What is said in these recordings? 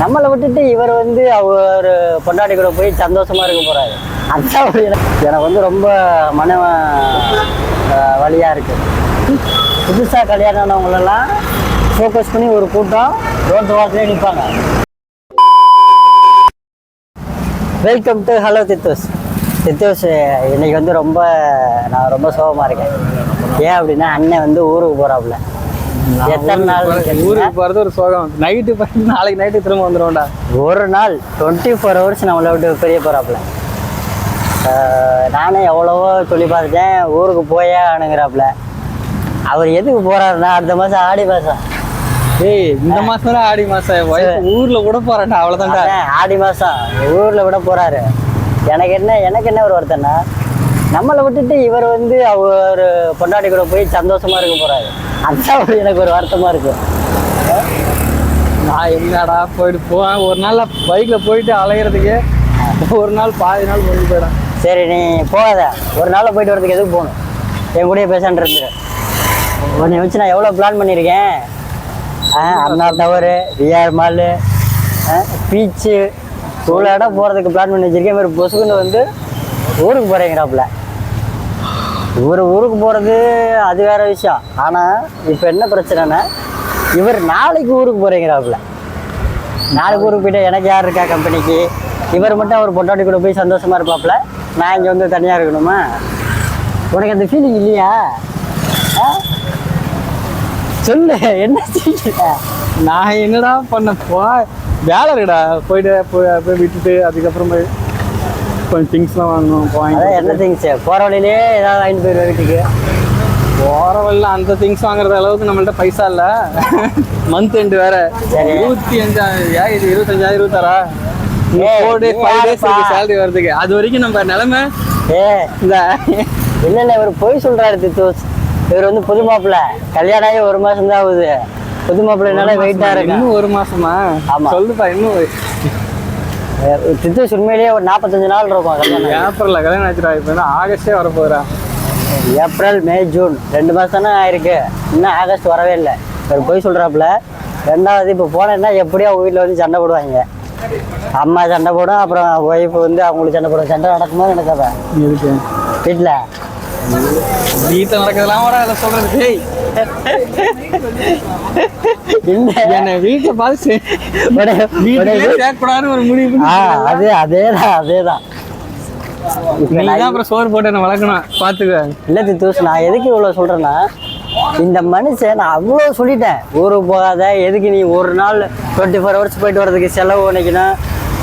நம்மளை விட்டுட்டு இவர் வந்து அவர் பொண்டாட்டி கூட போய் சந்தோஷமா இருக்க போறாரு. அதான் எனக்கு வந்து ரொம்ப மன வழியா இருக்கு. புதுசா கல்யாணம் ஆனவங்களெல்லாம் ஃபோக்கஸ் பண்ணி ஒரு கூட்டம் ரோட் வாசலே நிற்பாங்க வெல்கம் டு ஹலோ தித்தோஸ் தித்தோஸ் இன்னைக்கு வந்து ரொம்ப நான் ரொம்ப சோகமாக இருக்கேன். ஏன் அப்படின்னா அண்ணன் வந்து ஊருக்கு போகிறாப்புல எத்தனை நாள் ஊருக்கு போறது ஒரு சோகம். நைட்டு போய் நாளைக்கு நைட்டு திரும்ப வந்துடும்டா ஒரு நாள் டுவெண்ட்டி ஃபோர் ஹவர்ஸ் நம்மளை விட்டு பெரிய போகிறாப்புல நானே எவ்வளவோ சொல்லி பார்த்துட்டேன் ஊருக்கு போயே ஆனுங்கிறாப்புல. அவர் எதுக்கு போறாருன்னா அடுத்த மாதம் ஆடி மாதம் ஏய் இந்த மாசம் தான் ஆடி வயசு ஊர்ல கூட போறேன்டா அவ்வளவுதான்டா. அதான் ஆடி மாதம் ஊரில் விட போறாரு. எனக்கு என்ன எனக்கு என்ன ஒரு வருத்தம்னா நம்மளை விட்டுட்டு இவர் வந்து அவர் பொண்டாட்டி கூட போய் சந்தோஷமா இருக்க போறாரு. ஒரு எனக்கு ஒரு வருத்தமா இருக்கு. நான் என்னடா போயிட்டு போவேன். ஒரு நாள்ல பைக்ல போயிட்டு அலையிறதுக்கு ஒரு நாள் பாதி நாள் போயிட்டு போயிடும். சரி நீ போகாத. ஒரு நாளில் போயிட்டு வரதுக்கு எதுக்கு போகணும்? என் கூடயே பேசாண்டு இருந்துரு. உன்னை வச்சு நான் எவ்வளோ பிளான் பண்ணியிருக்கேன்? Anna tower VR mall beach இவ்வளோ இடம் போகிறதுக்கு பிளான் பண்ணி வச்சிருக்கேன். இவர் பொசுக்குன்னு வந்து ஊருக்கு போகிறேங்கிறாப்புல இவர் ஊருக்கு போகிறது அது வேற விஷயம். ஆனால் இப்போ என்ன பிரச்சனைனா இவர் நாளைக்கு ஊருக்கு போகிறீங்கிறாப்புல நாளைக்கு ஊருக்கு போயிட்டு எனக்கு யார் இருக்கா கம்பெனிக்கு இவர் மட்டும் அவர் பொண்டாட்டி கூட போய் சந்தோஷமாக இருப்பாப்புல? நான் இங்கே வந்து தனியாக இருக்கணுமா? உனக்கு அந்த ஃபீலிங் இல்லையா? சொல்லு என்ன செய்ய நான் என்னடா பண்ண போ வேலை இருக்கடா. போயிட்டு போய் போய் விட்டுட்டு அதுக்கப்புறம் போய் கொஞ்சம் திங்ஸ்லாம் வாங்கணும் அதான் என்ன வாங்கி திங்ஸ் போகிற வழியிலே ஏதாவது வாங்கிட்டு போயிடுவேன் வீட்டுக்கு. போற வழியில அந்த திங்ஸ் வாங்குறது அளவுக்கு நம்மள்ட்ட பைசா இல்ல. மந்த் எண்டு வேற. இருபத்தி அஞ்சாயிரம் இது இருபத்தஞ்சாயிரம் இருபத்தாறா? Four days five days? Salary அது வரைக்கும் நம்ம நிலைமை ஏ. இந்த இல்லை இல்லை இவர் பொய் சொல்கிறாரு தித்தூஸ் இவர் வந்து புது மாப்பிள்ளை. கல்யாணம் ஆகி ஒரு மாதம் தான் ஆகுது. புது மாப்பிள்ளைனால வெயிட்டாக இருக்கேன். இன்னும் ஒரு மாசமா? ஆமா. சொல்லுப்பா இன்னும் தித்தூஸ் உண்மையிலேயே ஒரு நாற்பத்தஞ்சு நாள் இருக்கும் கல்யாணம் ஏப்ரல்ல கல்யாணம் ஆச்சுடா இப்போ ஆகஸ்டே வர போகிறா ஏப்ரல் மே ஜூன். ரெண்டு மாதம் தானே ஆயிருக்கு. இன்னும் ஆகஸ்ட் வரவே இல்லை. இவர் போய் சொல்கிறாப்புல ரெண்டாவது இப்போ போனேன்னா எப்படியும் அவங்க வீட்டில் வந்து சண்டை போடுவாங்க. அம்மா சண்டை போடும் அப்புறம் ஒய்ஃப் வந்து அவங்களுக்கு சண்டை போடும். சண்டை நடக்குமா நடக்காதா வீட்டில் வீட்டில் நடக்கிறதெல்லாம் வர அதில் சொல்றது என்னை வீட்டில் பார்த்து ஒரு முடிவு அதே அதே தான் அதே தான் நீ தான் அப்புறம் சோறு போட்டு என்ன வளர்க்கணும் பார்த்துக்க. இல்லை தித்தூஸ் நான் எதுக்கு இவ்வளோ சொல்கிறேன்னா இந்த மனுஷன் நான் அவ்வளோ சொல்லிட்டேன். ஊருக்கு போகாத எதுக்கு நீ ஒரு நாள் டுவெண்ட்டி ஃபோர் ஹவர்ஸ் போயிட்டு வரதுக்கு செலவு நினைக்கணும்?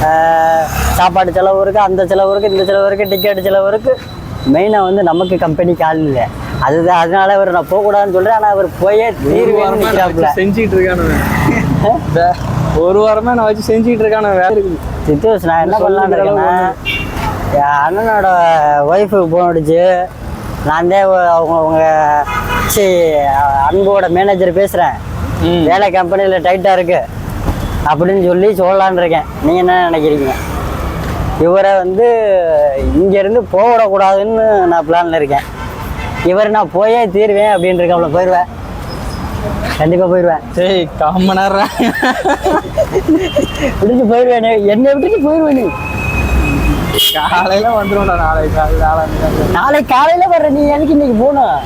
ஆஹ் சாப்பாடு செலவு இருக்குது அந்த செலவு இருக்குது இந்த செலவு இருக்குது டிக்கெட் செலவு இருக்குது மெயினாக வந்து நமக்கு கம்பெனிக்கு ஆள் இல்லை. அதுதான் அதனால அவர் நான் போகக்கூடாதுன்னு சொல்கிறேன் ஆனால் அவர் போயே வச்சு செஞ்சுட்டு இருக்கானு. ஒரு வாரமா நான் வச்சு செஞ்சுட்டு இருக்கான வேலை இருக்குது. நான் என்ன பண்ணலான்னு இருக்கேன்னா என் அண்ணனோட ஒய்ஃபுக்கு ஃபோன் அடிச்சு நான் தான் அவங்க அவங்க சி அன்போட மேனேஜர் பேசுகிறேன். வேலை கம்பெனியில் டைட்டாக இருக்கு. அப்படின்னு சொல்லி சொல்லலான்னு இருக்கேன். நீங்கள் என்ன நினைக்கிறீங்க? இவரை வந்து இங்கேருந்து போகக்கூடாதுன்னு நான் பிளானில் இருக்கேன். இவர் நான் போயே தீருவேன் அப்படின்னு இருக்காப்புல போயிடுவேன் கண்டிப்பாக போயிடுவேன் சரி காம நேரம் விட்டுட்டு போயிடுவேன் என்னை விட்டுட்டு போயிடுவேன் நீ. காலையில வந்துரும்டா நாளைக்கு காலையில. நாளைக்கு காலையில் வர்ற நீ எதுக்கு இன்னைக்கு போகணும்?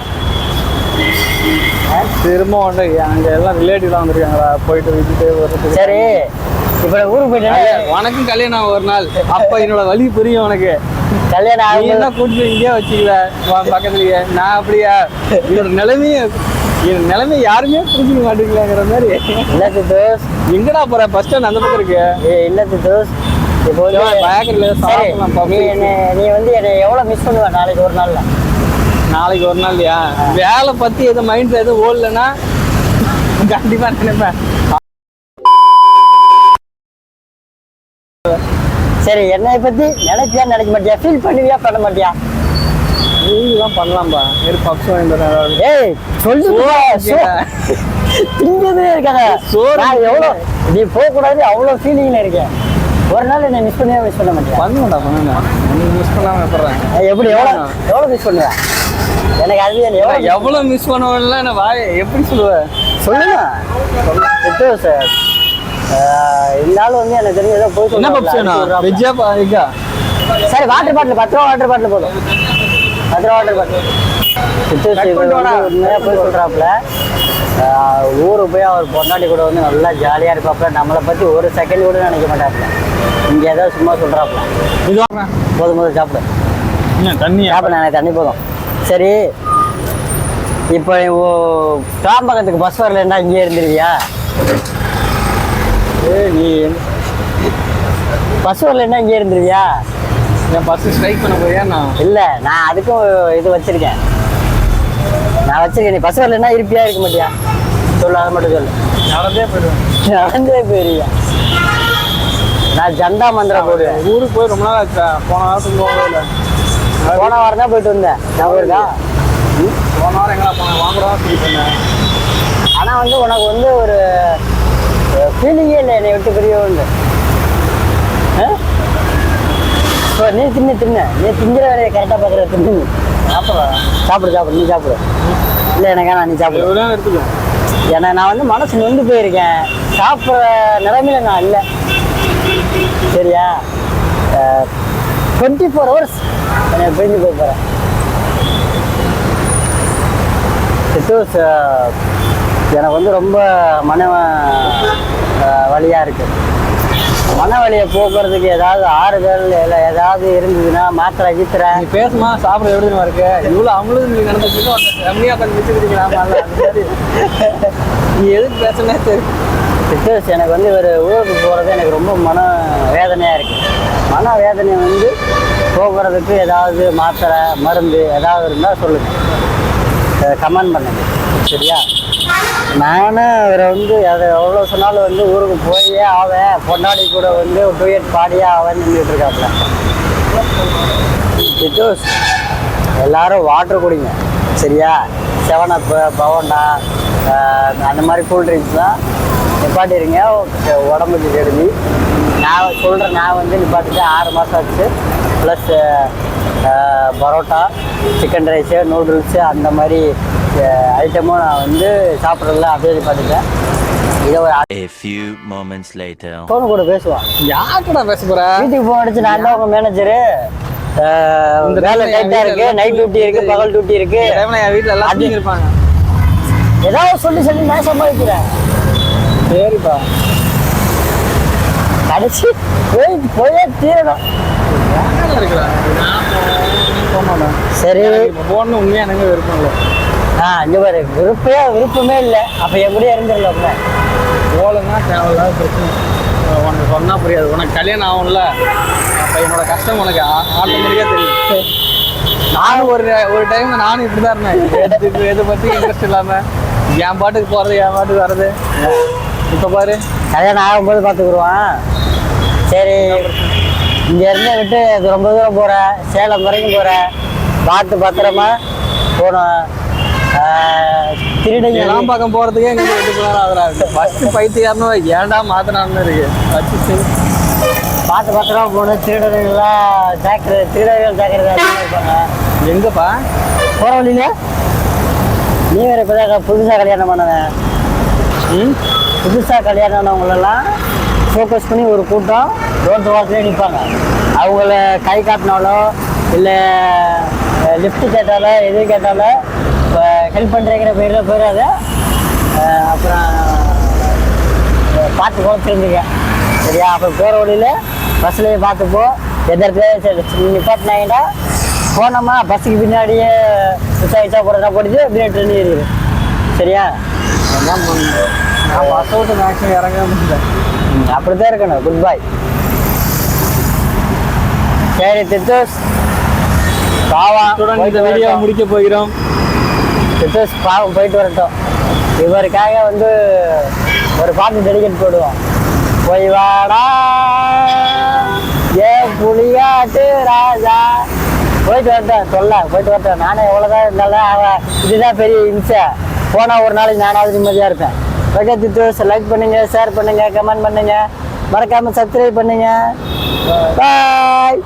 திரும்ப வந்து அங்க எல்லாம் ரிலேட்டிவ்லாம் வந்திருக்காங்கடா. போயிட்டு விட்டுட்டு சரி. இப்போ ஊருக்கு போயிட்டேன்னா கல்யாணம், உனக்கும் கல்யாணம் ஒரு நாள். அப்ப என்னோட வலி புரியும் உனக்கு. கல்யாணம் ஆகும்போது என்ன கூட்டிட்டு இங்கேயே வச்சுக்கல உன் பக்கத்துலயே. நான் அப்படியா? என்னோட நிலைமைய என் நிலைமை யாருமே புரிஞ்சுக்க மாட்டேங்கலாங்கிற மாதிரி. இல்லை தித்தோஸ் எங்கடா போற? பஸ் ஸ்டாண்ட் அந்த பக்கம் இருக்கு. இல்லை தித்தோஸ் இப்போ நீ நீ வந்து என்னை எவ்வளோ மிஸ் பண்ணுவ நாளைக்கு ஒரு நாளில்? நாளைக்கு ஒரு நாள்யா வேலை பத்தி எதுவும் மைண்ட்ல எதுவும் ஓடலன்னா கண்டிப்பா நினைப்பேன். சரி என்னை பற்றி நினைப்பியா நினைக்க மாட்டியா? ஃபீல் பண்ணுவியா பண்ண மாட்டியா? தான் பண்ணலாம்பா. ஒரு பப்ஸ் ஏதாவது. ஏய் சொல்லு திங்கதே இருக்காங்க நான் எவ்வளோ நீ போகக்கூடாது அவ்வளோ ஃபீலிங்கில் இருக்கேன். ஒரு நாள் என்னை மிஸ் பண்ணவே மிஸ் பண்ண மாட்டியா? பண்ணுவேன்டா பண்ணுவேன் மிஸ் பண்ணாம விட்டுறேன் நான் எப்படி எவ்வளோ எவ்வளோ மிஸ் பண்ணுவேன் எனக்கு அது எவ்வளோ மிஸ் பண்ணுவேன்ல நான் வாய எப்படி சொல்லுவேன் சொல்லுங்க. சார் இந்த ஆள் வந்து எனக்கு தெரிஞ்ச ஏதோ போய் என்ன பப்ஸ் வேணும் வெஜ்ஜா எக்கா சரி வாட்டர் பாட்டில் பத்து ரூபா வாட்டர் பாட்டில் போதும் பத்து ரூபா வாட்டர் பாட்டில் உண்மையாக போய் சொல்கிறாப்புல ஊருக்கு போய் அவர் பொண்டாட்டி கூட வந்து நல்லா ஜாலியாக இருப்பாப்புல. நம்மளை பற்றி ஒரு செகண்ட் கூட நினைக்க மாட்டாப்புல. இங்கே ஏதோ சும்மா சொல்கிறாப்புல வாங்க போதும் போதும் சாப்பிடு. என்ன தண்ணி சாப்பிட எனக்கு தண்ணி போதும். சரி. இப்போ கிளாம்பகத்துக்கு பஸ் வரலன்னா இங்கே இருந்துருவியா? நீ பஸ் வரலன்னா இங்கே இருந்துருவியா? என் பஸ் ஸ்ட்ரைக் பண்ண போறியா நான் இல்லை நான் அதுக்கும் இது வச்சிருக்கேன். நான் வச்சிருக்கேன். நீ பஸ் வரலன்னா இருப்பியா இருக்க மாட்டியா? சொல்லு அதை மட்டும் சொல்லு. நடந்தே போயிடுவேன். நடந்தே போயிருவியா? நான் ஜண்டா மந்திரம் போடுவேன். ஊருக்கு போய் ரொம்ப நாள் ஆச்சா. போன வாரத்துக்கு போகவே இல்லை. போன வாரம் தான் போயிட்டு வந்தேன். ஞாபகம் இருக்கா போன வாரம் எங்கடா போனேன்? வாங்குறதா சொல்லி பண்ணேன். ஆனால் வந்து உனக்கு வந்து ஒரு ஃபீலிங்கே இல்லை என்னை விட்டு பெரியவங்க இப்போ நீ தின்னு தின்னு. நீ திங்கிற வேலையை கரெக்டாக பார்க்குற தின்னு. சாப்பிட்றா. சாப்பிடு சாப்பிடு நீ சாப்பிடு. இல்லை எனக்கு வேணாம் நீ சாப்பிடு. எடுத்துக்கோ? ஏன்னா நான் வந்து மனசு நொந்து போயிருக்கேன். சாப்பிட்ற நிலைமையில நான் இல்லை. சரியா? டுவெண்ட்டி ஃபோர் ஹவர்ஸ் என்னை பிரிஞ்சு போய் போகிறேன் சிட்டூஸ் எனக்கு வந்து ரொம்ப மன அஹ், வலியா இருக்கு. மன வலியை போக்குறதுக்கு ஏதாவது ஆறுதல் இல்லை ஏதாவது இருந்ததுன்னா மாத்திரை கீத்திரை. நீ பேசுமா சாப்பிட தெரியுமா இருக்கு? இவ்வளோ அவங்களும் நீ நடந்துட்டு அந்த ஃபேமிலியாக உட்காந்து வச்சுக்கிறீங்களா அந்த மாதிரி. நீ எதுக்கு பேசுனே தெரியும் எனக்கு வந்து ஒரு ஊருக்கு போகிறது எனக்கு ரொம்ப மன வேதனையாக இருக்குது மன வேதனை வந்து போக்குறதுக்கு ஏதாவது மாத்திரை மருந்து ஏதாவது இருந்தால் சொல்லுங்கள் கமெண்ட் பண்ணுங்க. சரியா? நானும் அவரை வந்து அதை எவ்வளோ சொன்னாலும் வந்து ஊருக்கு போயே ஆவேன். பொன்னாடி கூட வந்து டூயட் பாடியே ஆவேன் நின்றுட்டு இருக்காப்புல. எல்லாரும் வாட்டர் குடிங்க. சரியா? செவன் அப்பு பவண்டா அந்த மாதிரி கூல் ட்ரிங்க்ஸ்லாம் நிப்பாட்டிடுங்க உடம்புக்கு கெடுதி. நான் சொல்கிறேன் நான் வந்து நிப்பாட்டிட்டு ஆறு மாதம் ஆச்சு. Plus parotta chicken rice noodles அந்த மாதிரி ஐட்டமும் நான் வந்து சாப்பிட்றதுல அப்படியே நிப்பாட்டிட்டேன் இதை ஒரு A few moments later. Phone கூட பேசுவான் யார்கிட்ட பேச போற? வீட்டுக்கு போன் அடிச்சு நான் தான் உங்க மேனேஜரு இந்த வேலை டைட்டா இருக்கு வீட்டுல நைட் டியூட்டி இருக்கு பகல் டியூட்டி இருக்கு. இந்த டைம்ல என் வீட்டில் எல்லாம் தூங்கி இருப்பாங்க ஏதாவது சொல்லி சொல்லி நான் சம்பாதிக்கிறேன் சரிப்பா. கடைசி போய் போயே தீரணும். மாட்டேன். சரி. போகணும்னு உண்மையாக எனக்கு விருப்பம் இல்லை. ஆ இங்க பாரு விருப்பமே விருப்பமே இல்லை. அப்ப என் கூட இருந்துடலாம்ல போகலன்னா தேவையில்லாத பிரச்சனை. உனக்கு சொன்னா புரியாது. உனக்கு கல்யாணம் ஆகும்ல. அப்போ என்னோட கஷ்டம் உனக்கு ஆட்டோமேட்டிக்காக தெரியும். நானும் ஒரு ஒரு டைம் நானும் இப்படி தான் இருந்தேன் எதை பற்றி இன்ட்ரெஸ்ட் இல்லாமல் என் பாட்டுக்கு போகிறது என் பாட்டுக்கு வர்றது. இப்போ பாரு. கல்யாணம் ஆகும்போது பார்த்துக்குருவான் சரி. இங்க இருந்து விட்டு ரொம்ப தூரம் போற. சேலம் வரைக்கும் போற. பார்த்து பத்திரமா போகணும். திருடங்க. எல்லாம் பக்கம் போகிறதுக்கே எங்களுக்கு எட்டு மணி நேரம் ஆகுறாங்க ஃபஸ்ட்டு பைத்தியாரணும் ஏன்டா மாத்தினான்னு இருக்கு. சரி. பார்த்து பத்திரமா போகணும் திருடர்கள்லாம் ஜாக்கிர திருடர்கள் ஜாக்கிரதை இருப்பாங்க. எங்கப்பா? போகிற வழியில? நீ வேற இப்போதான் புதுசாக கல்யாணம் பண்ணவன் ம்? புதுசாக கல்யாணம் ஆனவங்களெல்லாம் ஃபோக்கஸ் பண்ணி ஒரு கூட்டம் ரோட்டு வாசலே நிற்பாங்க அவங்கள கை காட்டினாலோ இல்லை லிஃப்ட் கேட்டாலோ எது கேட்டாலோ ஹெல்ப் பண்ணுறேங்கிற பேரில் போயிடாத. அப்புறம் பார்த்து போக தெரிஞ்சுக்க. சரியா? அப்புறம் போகிற வழியில் பஸ்லேயே பார்த்து போ. எந்த இடத்துல நிப்பாட்டினாங்கன்னா போனோமா? பஸ்ஸுக்கு பின்னாடியே மிஸ் ஆகிச்சா போகிறதா போட்டுச்சு அப்படியே ட்ரெயின் ஏறிடு சரியா? நான் பஸ்ஸை விட்டு மேக்ஸிமம் இறங்க முடியல அப்படித்தான் இருக்கணும். குட் பை சரி தித்தோஸ். இத்துடன் இந்த வீடியோ. முடிக்க போகிறோம். சித்தர்ஸ் பாவம் போயிட்டு வரட்டும். இவருக்காக வந்து ஒரு பாட்டு டெடிகேட் போடுவோம். போய் வாடா. ஏ புளியாட்டு ராஜா. போயிட்டு வரட்டேன் சொல்ல போயிட்டு வரட்டேன் நானே எவ்வளோதான் இருந்தாலும் அவன் இதுதான் பெரிய இம்சை. போனால் ஒரு நாளைக்கு நானாவது நிம்மதியாக இருப்பேன். ஓகே சித்தர்ஸ் லைக் பண்ணுங்கள் ஷேர் பண்ணுங்கள் கமெண்ட் பண்ணுங்கள் மறக்காமல் சப்ஸ்கிரைப் பண்ணுங்கள் பாய்